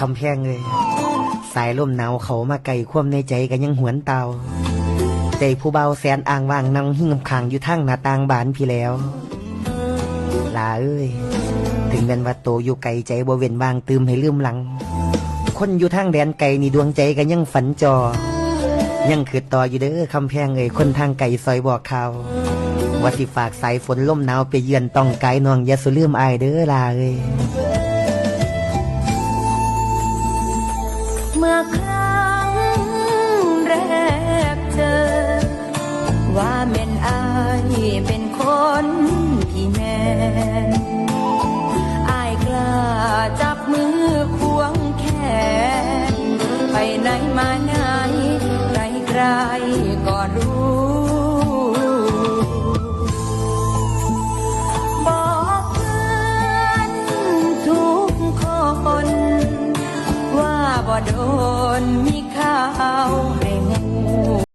คำแพงเลย สายลมหนาวเขามาไกลควมในใจกันยังหวนเตาใจผู้เบาแสนอ่างว่างนั่งหิ้งคางอยู่ทางหน้าต่างบานพี่แล้ว ลาเอ้ย ถึงแม้นว่าโตอยู่ไกลใจบ่เว้นว่างตืมให้ลืมหลัง คนอยู่ทางแดนไกลนี่ดวงใจกันยังฝันจอ ยังคือต่ออยู่เด้อคำแพงเอ้ยคนทางไกลซอยบอกข่าวว่าสิฝากสายฝนลมหนาวไปเยือนต้องไกลนองยาสุลืมอายเด้อลาเอ้ย เมื่อครั้งแรกเจอ ว่าเม่นอายเป็นคนที่แมนอายกล้าจับมือควงแขน ไปไหนมาไหนใครใครๆก็รู้ บ่โดนมีข่าว